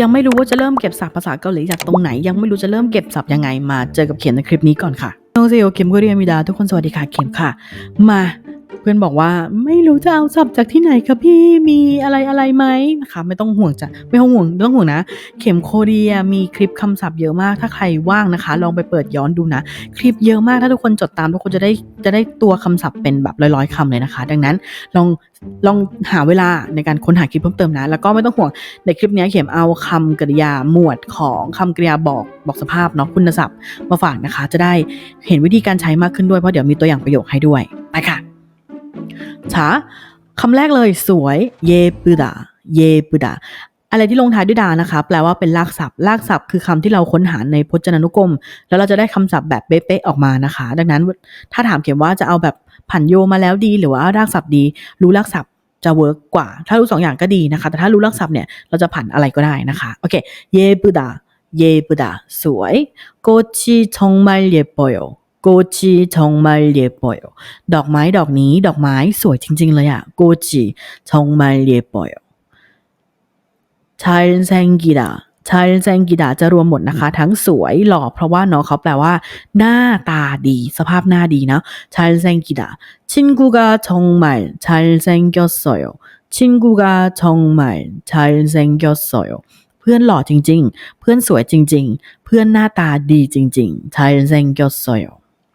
ยังไม่รู้ว่าจะเริ่มเก็บศัพท์ภาษาเกาหลีจากตรงไหน ยังไม่รู้จะเริ่มเก็บศัพท์ยังไงมาเจอกับเข็มในคลิปนี้ก่อนค่ะน้องเซโอเข็มก็เรียมิดาทุกคนสวัสดีค่ะเข็มค่ะ มา เพื่อนบอกว่าไม่รู้จะเอาศัพท์จากที่ไหนคะพี่มีอะไรอะไรไหมนะคะไม่ต้องห่วงจ้ะไม่ต้องห่วงไม่ต้องห่วงนะ เข็มโคเรียมีคลิปคำศัพท์เยอะมากถ้าใครว่างนะคะ ลองไปเปิดย้อนดูนะ คลิปเยอะมากถ้าทุกคนจดตามทุกคนจะได้จะได้ตัวคำศัพท์เป็นแบบร้อยๆคำเลยนะคะ ดังนั้นลองลองหาเวลาในการค้นหาคลิปเพิ่มเติมนะ แล้วก็ไม่ต้องห่วงในคลิปนี้เข็มเอาคำกริยาหมวดของคำกริยาบอกบอกสภาพเนาะคุณศัพท์มาฝากนะคะ จะได้เห็นวิธีการใช้มากขึ้นด้วยเพราะเดี๋ยวมีตัวอย่างประโยคให้ด้วยไปค่ะ ฉาคำแรกเลยสวยเยปุดาเยปุดาอะไรที่ลงท้ายด้วยดานะคะ แปลว่าเป็นลากศัพท์ ลากศัพท์คือคำที่เราค้นหาในพจนานุกรม แล้วเราจะได้คำศัพท์แบบเป๊ะๆออกมานะคะ ดังนั้นถ้าถามเขียนว่าจะเอาแบบผันโยมาแล้วดี หรือว่าลากศัพท์ดี รู้ลากศัพท์จะเวิร์กกว่า ถ้ารู้สองอย่างก็ดีนะคะ แต่ถ้ารู้ลากศัพท์เนี่ย เราจะผันอะไรก็ได้นะคะ โอเค เยปุดา เยปุดา สวยโกชิชงมาเยปโย กูจีทองมเลียปอยดอกไม้ดอกนี้ดอกไม้สวยจริง ๆ เลยอะกูจีทองมเลียปอยชายแซงกีดาชายแซงกีดาจะรวมหมดนะคะ ทั้งสวยหล่อเพราะว่าเนาะเขาแปลว่า หน้าตาดี สภาพหน้าดีนะชายแซงกีดาชินกูกาชงมชายแซงกียวสยชินกูกาชงมชายแซงเกียวสอยพื่อนหล่อจริง ๆ เพื่อนสวยจริง ๆ เพื่อนหน้าตาดีจริงๆชายแซงกียวสย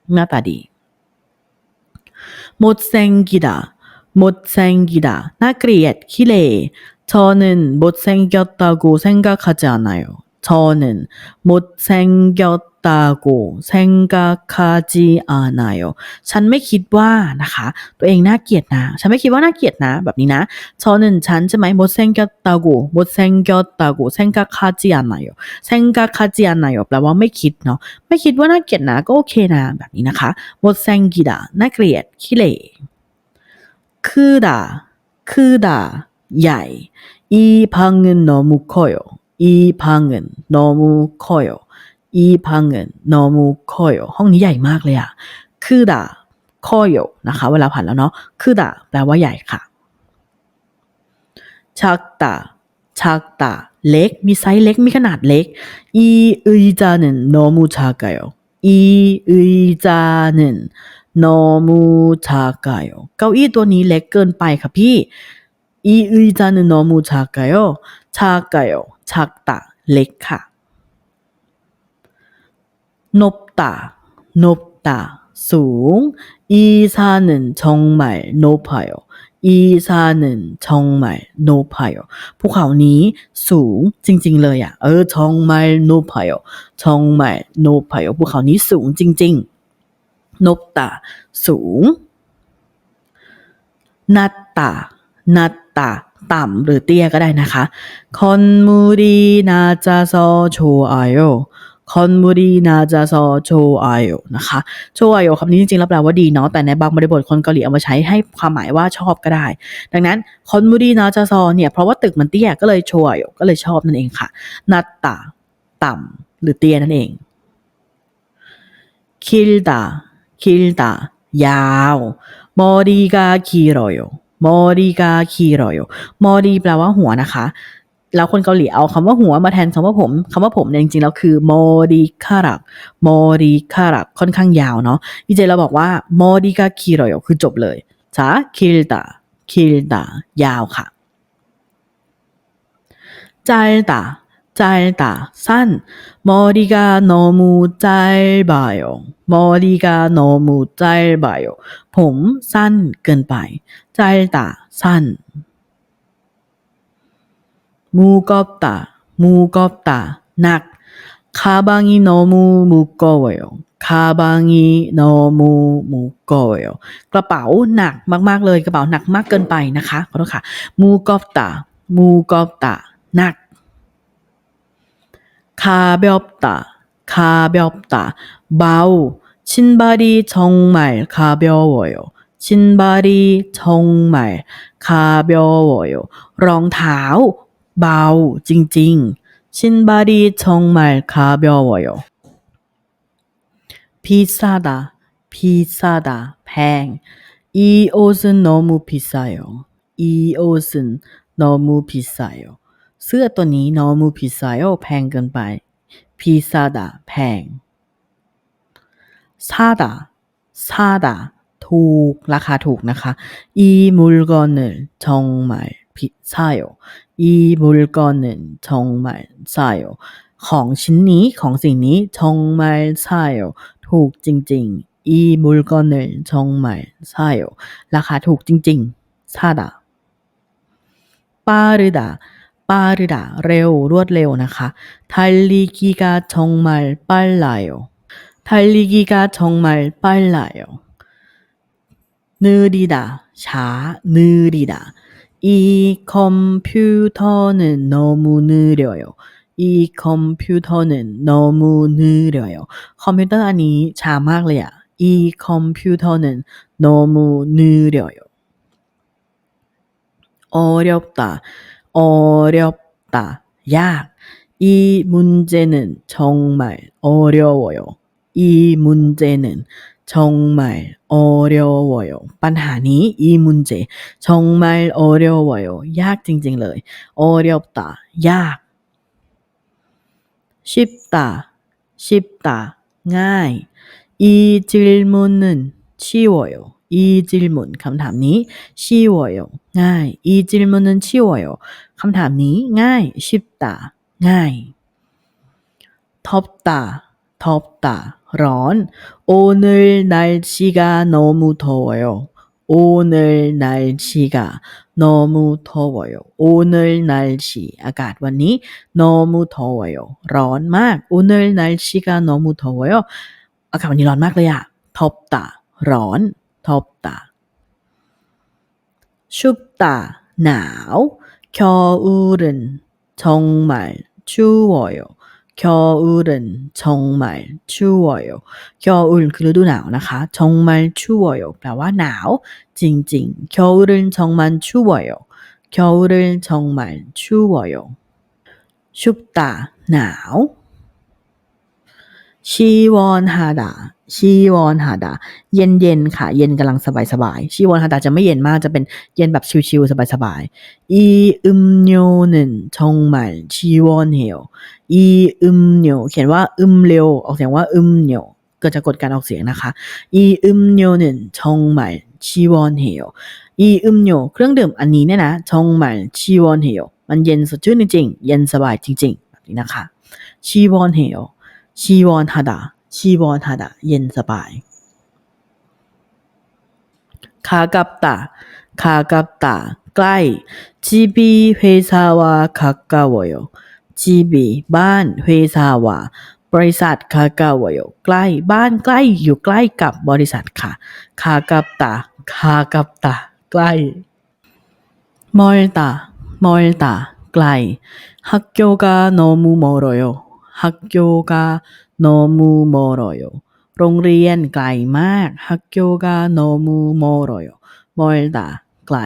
마파리. 못생기다, 못생기다, 나그리엣, 기레. 저는 못생겼다고 생각하지 않아요. 저는 못생겼다고 생각하지 않아요. ฉันไม่คิดว่านะคะ ตัวเองน่าเกลียดนะ ฉันไม่คิดว่าน่าเกลียดนะ แบบนี้นะ 저는 ฉันใช่ไหม 못생겼다고 못생겼다고 생각하지 않아요. 생각하지 않아요 แปลว่าไม่คิดเนาะ ไม่คิดว่าน่าเกลียดนะ ก็โอเคนะ แบบนี้นะคะ 못생기다 น่าเกลียดขี้เหร่ 크다 크다 ใหญ่ 이 방은 너무 커요. 이 방은 너무 커요. 이 방은 너무 커요. ห้องนี้ใหญ่มากเลยอะคือดาคอโยนะคะ เวลาผ่านแล้วเนาะคือดาแปลว่าใหญ่ค่ะชักตาชักตาเล็ก มีไซส์เล็ก มีขนาดเล็ก 이 의자는 너무 작아요. 이 의자는 너무 작아요. เก้าอี้ตัวนี้เล็กเกินไปค่ะพี่ ชักตะเล็กค่ะ นบตานบตาสูงอีซานึ่งชงใหม่โนพายอีซานึ่งชงใหม่โนพายภูเขานี้สูงจริง ๆ เลยอะ เออชงใหม่โนพายชงใหม่โนพายภูเขานี้สูงจริง ๆ นบตาสูง นัตตานัตตา ต่ำหรือเตี้ยก็ได้นะคะคอนมูรีนาจาซอโชไอโอคอนมูรีนาจาซอโชไอโอนะคะโชไอโอคำนี้จริงๆแล้วแปลว่าดีเนาะแต่ในบางบริบทคนเกาหลีเอามาใช้ให้ความหมายว่าชอบก็ได้ ดังนั้นคอนมูรีนาจาซอเนี่ยเพราะว่าตึกมันเตี้ยก็เลยโชไอโอก็เลยชอบนั่นเองค่ะนาตาต่ำหรือเตี้ยนั่นเองคิลตาคิลตายาวมอดีกาคีโรโย มอดิกาคีรอยมอดีแปลว่าหัวนะคะ แล้วคนเกาหลีเอาคำว่าหัวมาแทนคำว่าผมคำว่าผมเนี่ยจริงๆแล้วคือมอดีคารักมอดีคารักค่อนข้างยาวเนาะพี่เจเราบอกว่ามอดิกาคีรอยคือจบเลยจ้าคิลตาคิลตายาวค่ะจาตา 짧다สั้น 머리가 너무 짧아요 머리가 너무 짧아요 ผมสั้นเกินไป 짧다 산 무겁다 무겁다 낙 가방이 너무 무거워요 가방이 너무 무거워요 กระเป๋าหนักมากๆเลยกระเป๋าหนักมากเกินไปนะคะขอโทษค่ะ 무겁다 무겁다 낙 가볍다, 가볍다. 마우, 신발이 정말 가벼워요. 신발이 정말 가벼워요. 롱타우, 마우, 징징. 신발이 정말 가벼워요. 비싸다, 비싸다, 뱅. 이 옷은 너무 비싸요. 이 옷은 너무 비싸요. เสื้อตัวนี้โนมูพิซายโอแพงเกินไปพีซาดาแพงซาดาซาดาถูก ราคาถูกนะคะอีมูลกอนเนจงหมายพิซายโออีมูลกอนเนจงหมายซายโอของชิ้นนี้ของสิ่งนี้จงหมายซายโอถูกจริง ๆอีมูลกอนเนจงหมายซายโอราคาถูกจริงๆซาดาปาริดา 빠르다, 레오, 루엇 레오 나카. 달리기가 정말 빨라요. 달리기가 정말 빨라요. 느리다, 샤, 느리다. 이 컴퓨터는 너무 느려요. 이 컴퓨터는 너무 느려요. 컴퓨터 아니 자막이야. 이 컴퓨터는 너무 느려요. 어렵다. 어렵다 ยาก 이 문제는 정말 어려워요. 이 문제는 정말 어려워요. ปัญหานี้ 이 문제 정말 어려워요. ยากจริงๆเลย 어렵다 ยาก 쉽다 쉽다 ง่าย 이 질문은 쉬워요. 이 질문 คำถามนี้ 쉬워요 ง่าย 이 질문은 쉬워요 คำถามนี้ง่าย 쉽다 ง่าย 덥다 덥다 ร้อน 오늘 날씨가 너무 더워요. 오늘 날씨가 너무 더워요. 오늘 날씨 อากาศวันนี้ 너무 더워요. ร้อนมาก 오늘 날씨가 너무 더워요. อากาศวันนี้ร้อนมากเลยอะ 덥다 ร้อน 덥다. 춥다. now. 겨울은 정말 추워요. 겨울은 정말 추워요. 겨울 그래도 나오나가 정말 추워요. 나와 now 징징 겨울은 정말 추워요. 겨울은 정말 추워요. 춥다 now 시원하다 ชีวอนฮาดา เย็นๆค่ะ เย็นกำลังสบายสบายชีวอนฮาดาจะไม่เย็นมากจะเป็นเย็นแบบชิวๆสบายๆอีอึมโยหนึ่งชงใหม่ชีวอนเหียวอีอึมโยเขียนว่าอึมเร็วออกเสียงว่าอึมโยเกิดจากกฎการออกเสียงนะคะอีอึมโยหนึ่งชงใหม่ชีวอนเหียวอีอึมโยเครื่องดื่มอันนี้เนี่ยนะชงใหม่ชีวอนเหียวมันเย็นสดชื่นจริงๆ เย็นสบายจริงๆแบบนี้นะคะชีวอนเหียวชีวอนฮาดา 시원하다. 시원하다. เย็นสบาย 가깝다. 가깝다. ใกล้ 집이 회사와 가까워요. 집이 บ้าน 회사와 บริษัท 가까워요. ใกล้บ้านใกล้อยู่ใกล้กับบริษัทค่ะ 가깝다. 가깝다. ใกล้ 멀다. 멀다. ไกล 학교가 너무 멀어요. 학교가 너무 멀어요. โรงเรียนไกลมาก 학교가 너무 멀어요. 멀다. ไกล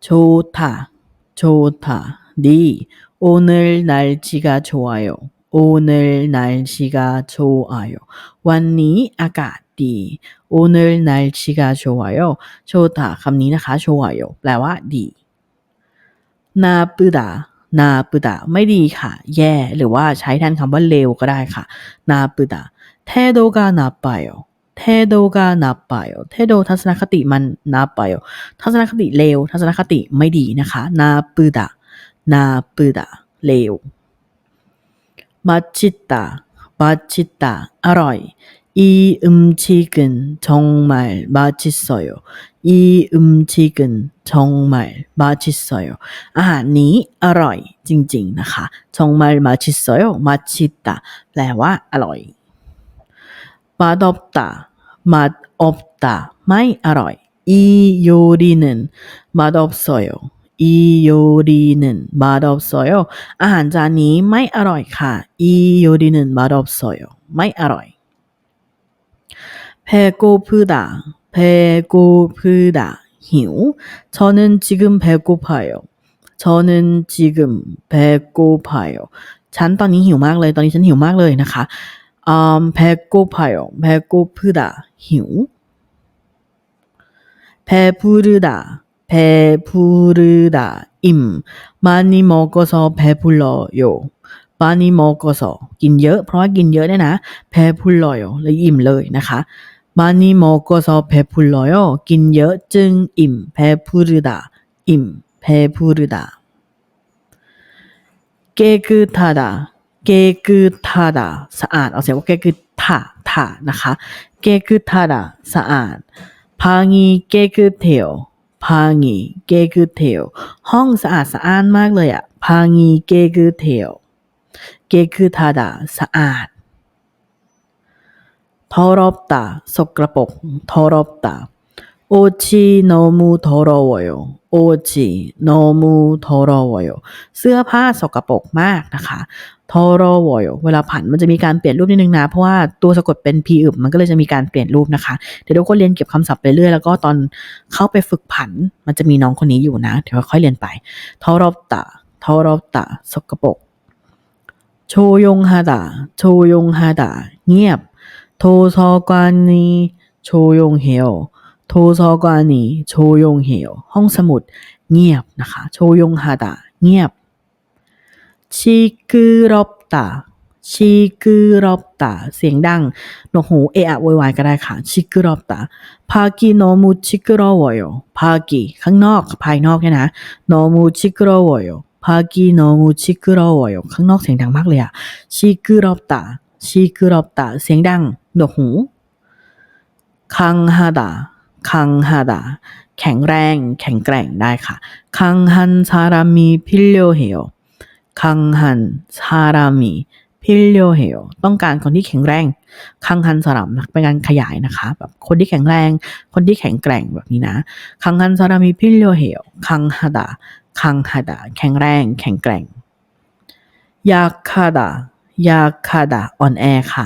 좋다. 좋다. 네. 오늘 날씨가 좋아요. 오늘 날씨가 좋아요. วันนี้อากาศดี 오늘 날씨가 좋아요. 좋다 คำนี้นะคะ 좋아요 แปลว่าดี 나쁘다 나쁘다 ไม่ดีค่ะ แย่ หรือว่าใช้แทนคำว่าเลวก็ได้ค่ะ 나쁘다 태도가 나빠요 태도가 나빠요 태도 ทัศนคติมัน 나빠요 ทัศนคติเลว ทัศนคติไม่ดีนะคะ 나쁘다 나쁘다 เลว 맛있다 맛있다 อร่อย 이 음식은 정말 맛있어요. 이 음식은 정말 맛있어요. 아니, 어로이, 징징, 나하. 정말 맛있어요. 맛있다. 레와, 어로이. 맛없다. 맛없다. 마이, 어로이. 이 요리는 맛없어요. 이 요리는 맛없어요. 아, 자니, 마이, 어로이, 가. 이 요리는 맛없어요. 마이, 어로이. 배고프다. 배고프다, หิว 저는 지금 배고파요. 저는 지금 배고파요. ฉันตอนนี้หิวมากเลย ตอนนี้ฉันหิวมากเลยนะคะ um, 배고파요. 배고프다, หิว 배부르다, 배부르다 임 많이 먹어서 배불러요 많이 먹어서 กินเยอะ เพราะว่ากินเยอะเนี่ยนะ 배불러요 เลยอิ่มเลยนะคะ 많이 먹어서 배불러요. 긴여증 임 배부르다. 임 배부르다. 깨끗하다. 깨끗하다. 사안. 어서 깨끗하 다 나가. 깨끗하다 사안. 방이 깨끗해요. 방이 깨끗해요. 헝 사안 사안 막러야. 방이 깨끗해요. 깨끗하다. 사안. 더럽다 สกรปรก 더럽다 옷이 너무 더러워요 옷이 너무 더러워요 เสื้อผ้าสกปรกมากนะคะ 더러워요 เวลาผันมันจะมีการเปลี่ยนรูปนิดนึงนะ เพราะว่าตัวสะกดเป็น p อึบมันก็เลยจะมีการเปลี่ยนรูปนะคะ เดี๋ยวทุกคนเรียนเก็บคำศัพท์ไปเรื่อยแล้วก็ตอนเข้าไปฝึกผัน มันจะมีน้องคนนี้อยู่นะ เดี๋ยวค่อยเรียนไป 더럽다 더럽다 สกปรก 조용하다 조용하다 เงียบ 도서관이 조용해요 도서관이 조용해요 ห้องสมุดเงียบนะคะ 조용하다 เงียบ 시끄럽다 시끄럽다 เสียงดังหนวกหูเอะอะโวยวายก็ได้ค่ะ 시끄럽다 밖이 너무 시끄러워요 밖이 ข้างนอกภายนอกเนี่ยนะ 너무 시끄러워요 밖이 너무 시끄러워요 ข้างนอกเสียงดังมากเลยอะ 시끄럽다 시끄럽다 เสียงดัง หนวหูคังฮาดาคังฮาดาแข็งแรง แข็งแกร่งได้ค่ะคังฮันซารามีพิลโยเฮลคังฮันซารามีพิลโยเฮลต้องการคนที่แข็งแรงคังฮันสรามเป็นการขยายนะคะแบบคนที่แข็งแรง คนที่แข็งแกร่งแบบนี้นะคังฮันซารามีพิลโยเฮลคังฮาดาคังฮาดาแข็งแรง แข็งแกร่งยาคาดายาคาดาอ่อนแอค่ะ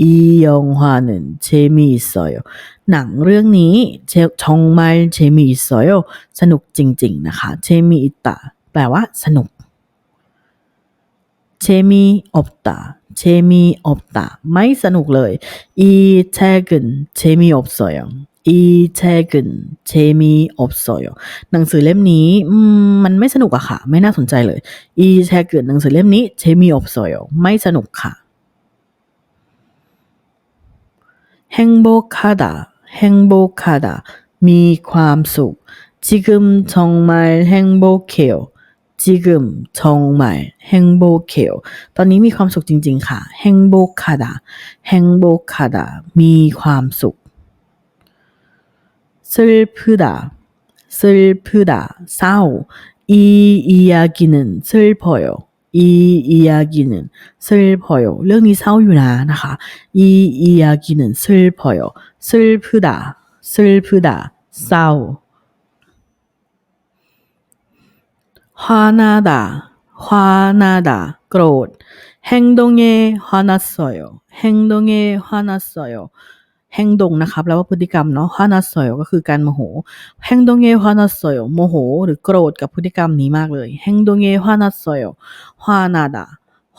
อียองฮวานหนังเรื่องนี้เงไมเชมีสอยสนุกจริง ๆ นะคะเจมีอิตาแปลว่าสนุกเจมีอบตาเจมีอบตาไม่สนุกเลยอีแชกึนเจมีอบสอยอีแชกึนเจมีอบสอยหนังสือเล่มนี้มันไม่สนุกอะค่ะ ไม่น่าสนใจเลยอีแชกึนหนังสือเล่มนี้เจมีอบสอยไม่สนุกค่ะ 행복하다 행복하다 มีความสุข 지금 정말 행복해요 지금 정말 행복해요 ตอนนี้มีความสุขจริง ๆ ค่ะ 행복하다 행복하다 มีความสุข 슬프다 슬프다 เศร้า 이 이야기는 슬퍼요 이 이야기는 슬퍼요. 렁이 사우유나 나하. 이 이야기는 슬퍼요. 슬프다. 슬프다. 싸우. 화나다. 화나다. 그러 행동에 화났어요. 행동에 화났어요. แห่งดงนะครับแล้วว่าพฤติกรรมเนาะฮานาสอยก็คือการโมโหแห่งดงเยฮานาสอยโมโห หรือโกรธกับพฤติกรรมนี้มากเลยแห่งดงเยฮานาสอยฮานาดา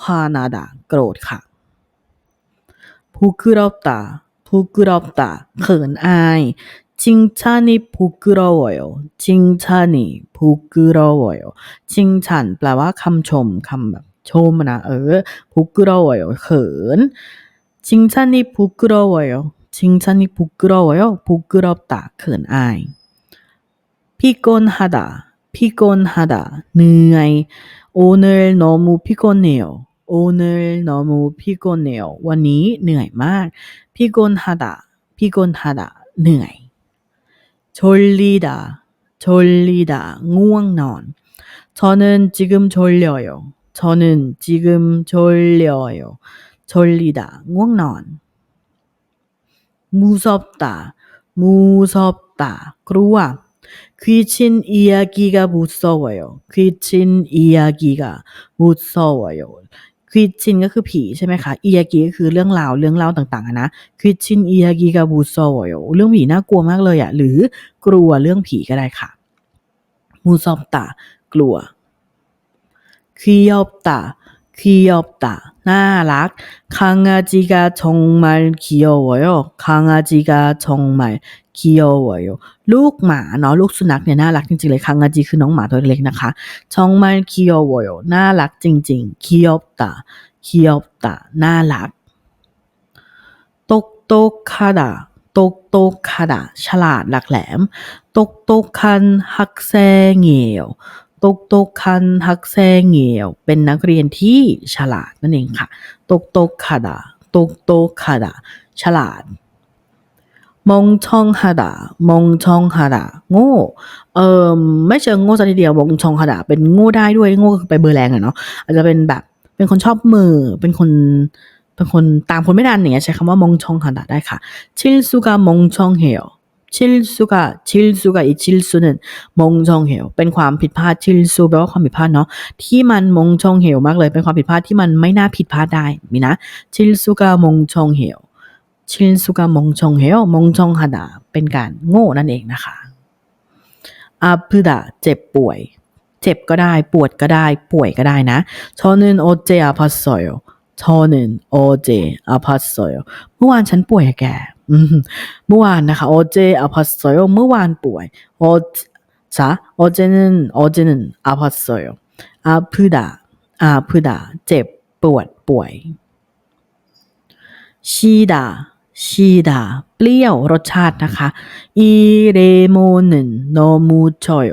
ฮานาดาโกรธค่ะผู้กรอบตาผู้กรอบตาเขินอายจริงชานิผู้กรอวยจริงชานิผู้กรอวยจริงฉันแปลว่าคำชมคำแบบชมนะเออผู้กรอวยเขินจริงชานิผู้กรอวย 칭찬이 부끄러워요. 부끄럽다. 큰 아이. 피곤하다. 피곤하다. 느아이. 오늘 너무 피곤해요. 오늘 너무 피곤해요. 원이 느아이 말. 피곤하다. 피곤하다. 느아이. 졸리다. 졸리다. 우왕넌. 저는 지금 졸려요. 저는 지금 졸려요. 졸리다. 우왕넌. 무섭다, 무섭다, กลัว 귀신 이야기가 무서워요. 귀신 이야기가 무서워요. ควิชินก็คือผีใช่ไหมคะอียากิก็คือเรื่องราวเรื่องเล่าต่างๆอะนะควิชินอียากิกาบูโซโยเรื่องผีน่ากลัวมากเลยอะหรือกลัวเรื่องผีก็ได้ค่ะมูซอบตากลัวคียอบตาคียอบตา น่ารักคางาจิกาชงมาคีโยโยคางาจิกาชงมาคีโยโยลูกหมาเนาะลูกสุนัขเนี่ยน่ารักจริงๆเลยคางาจิคือน้องหมาตัวเล็กนะคะชองมันคิโยโวโยน่ารักจริงๆคิโยตาคิโยตาน่ารักตกตกคาดาตกตกคาดาฉลาดหลักแหลมตกตกคันฮักแซงเงียว ตกตกคันฮักแซงเงียวเป็นนักเรียนที่ฉลาดนั่นเองค่ะตกตกคาดาตกตกคาดาฉลาดมงช่องฮาดามงช่องฮาดาโง่เออไม่เชิงโง่ซะทีเดียวมงช่องฮาดาเป็นโง่ได้ด้วยโง่ไปเบอร์แรงอะเนาะอาจจะเป็นแบบเป็นคนชอบมือเป็นคนเป็นคนตามคนไม่ทันอย่างเงี้ยใช้คำว่ามงช่องฮาดาได้ค่ะชิลซูกามงช่องเฮลชิ ลซูกาชิลซูกาอีชิลซูนึนมงชองเฮลเป็นความผิดพลาดชิลซูแปลว่าความผิดพลาดเนาะที่มันมงชองเฮลมากเลยเป็นความผิดพลาดที่มันไม่น่าผิดพลาดได้มีนะชิลซูกามงชองเฮลชินสุกามงชงเฮลมงชงฮาดาเป็นการโง่นั่นเองนะคะอาพึดาเจ็บป่วย เจ็บก็ได้ ปวดก็ได้ ป่วยก็ได้นะชอนึนโอเจอาพัสโซยชอนึนโอเจอาพัสโซโยเมื่อวานฉันป่วยแก เมื่อวานนะคะโอเจอาพัสโซยเมื่อวานป่วยโอจ้ะโอเจนึนโอเจนึนอาพัสโซยอาพึดาอาพึดาเจ็บปวดป่วยชีดาชีดาเปรี้ยวรสชาตินะคะอีเรโมนึนโนมูชอย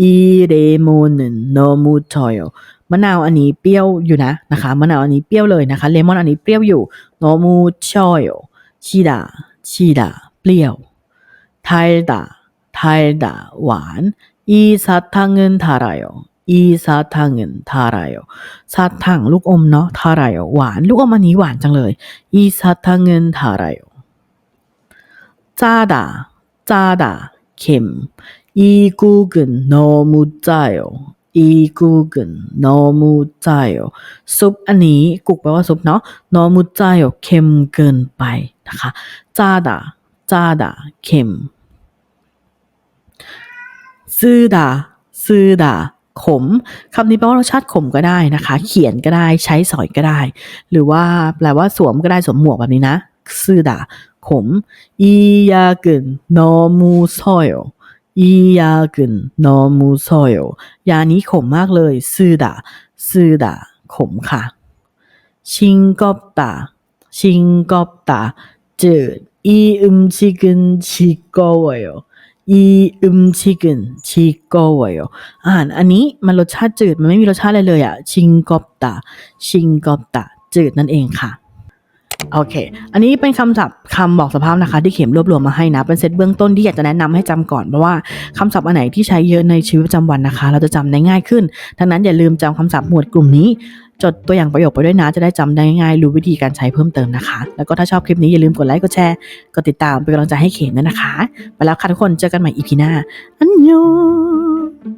อีเรโมนึนโนมูชอยมะนาวอันนี้เปรี้ยวอยู่นะนะคะมะนาวอันนี้เปรี้ยวเลยนะคะเลมอนอันนี้เปรี้ยวอยู่โนมูชอย ชีดา ชีดา เปรี้ยวไทดาไทดาหวานอีซัตทังเงินทารายอีซัตทังเงินทารายซัตทังลูกอมเนาะทารายหวานลูกอมอันนี้หวานจังเลย 이 사탕은 달아요. 짜다, 짜다, 킴. 이 국은 너무 짜요. อีกูเกินนอมูใจายโอซุปอันนี้กุกแปลว่าซุปเนาะนอมูใจายโอเค็มเกินไปนะคะจ้าดาจ้าดาเค็มซื่อดาซื่อดาขมคำนี้แปลว่ารสชาติขมก็ได้นะคะ เขียนก็ได้ใช้สอยก็ได้ หรือว่าแปลว่าสวมก็ได้สวมหมวกแบบนี้นะซื่อดาขมอียาเกินนอมูซอยอ ยาเกินโนมูซอยยานี้ขมมากเลยซื่อดาซื่อดาขมค่ะชิงกอบตาชิงกอบตาจืดอีอึมชิกึนชิโกวโยอีอึมชิกึนชิโกวโยอาหารอันนี้มันรสชาติจืด มันไม่มีรสชาติอะไรเลยอะชิงกอบตาชิงกอบตาจืดนั่นเองค่ะ โอเค อันนี้เป็นคำศัพท์คำบอกสภาพนะคะ ที่เข็มรวบรวมมาให้นะ เป็นเซตเบื้องต้นที่อยากจะแนะนำให้จำก่อนเพราะว่าคำศัพท์อันไหนที่ใช้เยอะในชีวิตประจำวันนะคะ เราจะจำได้ง่ายขึ้น ดังนั้นอย่าลืมจำคำศัพท์หมวดกลุ่มนี้ จดตัวอย่างประโยคไปด้วยนะ จะได้จำได้ง่ายรู้วิธีการใช้เพิ่มเติมนะคะ แล้วก็ถ้าชอบคลิปนี้อย่าลืมกดไลค์กดแชร์กดติดตามเป็นกำลังใจให้เข็มด้วยนะคะ ไปแล้วค่ะทุกคนเจอกันใหม่อีพีหน้าอันยอง